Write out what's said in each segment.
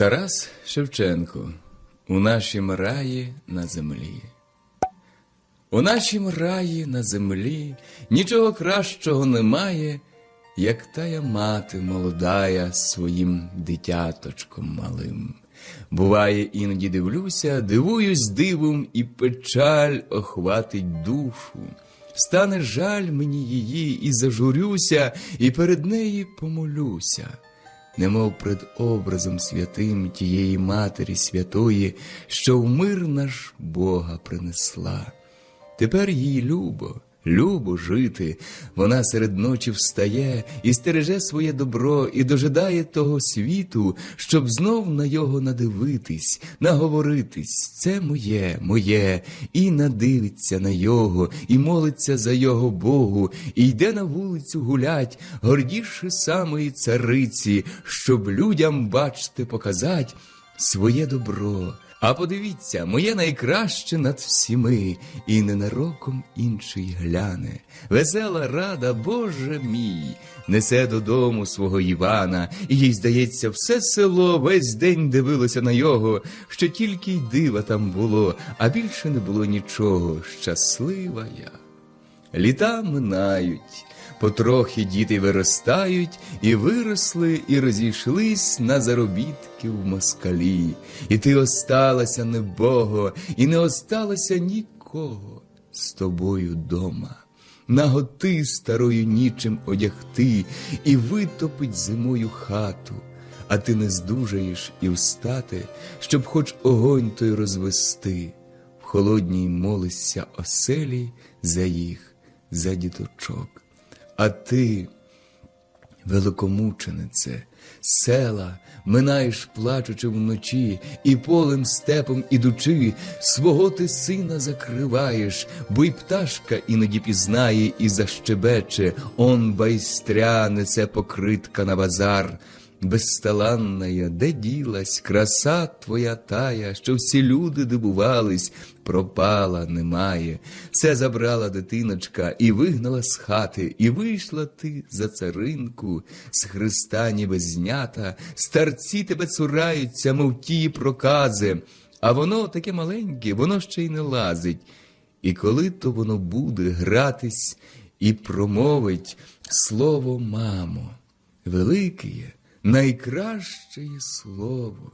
Тарас Шевченко у нашім раї на землі. У нашім раї на землі нічого кращого немає, як тая мати молодая своїм дитяточком малим. Буває, іноді дивлюся, дивуюсь дивом, і печаль охватить душу. Стане жаль мені її, і зажурюся, і перед неї помолюся немов пред образом святим тієї Матері Святої, що в мир наш Бога принесла. Тепер їй любо, любо жити, вона серед ночі встає і стереже своє добро, і дожидає того світу, щоб знов на його надивитись, наговоритись. Це моє, моє, і надивиться на його, і молиться за його Богу, і йде на вулицю гулять, гордіше самої цариці, щоб людям, бачте, показать своє добро. А подивіться, моє найкраще над всіми, і ненароком інший гляне. Весела рада, Боже мій, несе додому свого Івана, і їй здається, все село весь день дивилося на його, що тільки й дива там було, а більше не було нічого. Щаслива я. Літа минають, потрохи діти виростають, і виросли, і розійшлись на заробітки в москалі. І ти осталася небого, і не осталося нікого з тобою дома. Наготи старою нічим одягти, і витопить зимою хату. А ти не здужаєш і встати, щоб хоч огонь той розвести. В холодній молишся оселі за їх, за діточок. А ти, великомученице, села, минаєш плачучи вночі, і полем степом ідучи, свого ти сина закриваєш, бо й пташка іноді пізнає і защебече, он байстря несе покритка на базар. Безталанная, де ділась, краса твоя тая, що всі люди дивувались, пропала, немає. Все забрала дитиночка і вигнала з хати, і вийшла ти за царинку, з Христа ніби знята, старці тебе цураються, мов ті прокази, а воно таке маленьке, воно ще й не лазить. І коли то воно буде гратись і промовить слово мамо, велике є найкраще слово.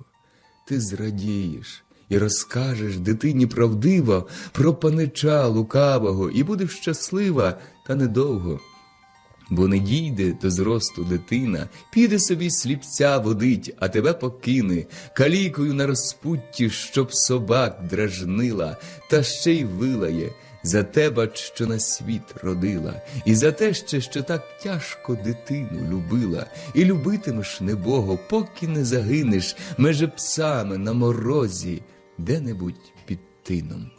Ти зрадієш і розкажеш дитині правдиво про панича лукавого, і будеш щаслива, та недовго. Бо не дійде до зросту дитина, піде собі сліпця водить, а тебе покине, калікою на розпутті, щоб собак дражнила, та ще й вилає. За те, бач, що на світ родила, і за те ще, що так тяжко дитину любила, і любитимеш небого, поки не загинеш меже псами на морозі, де-небудь під тином.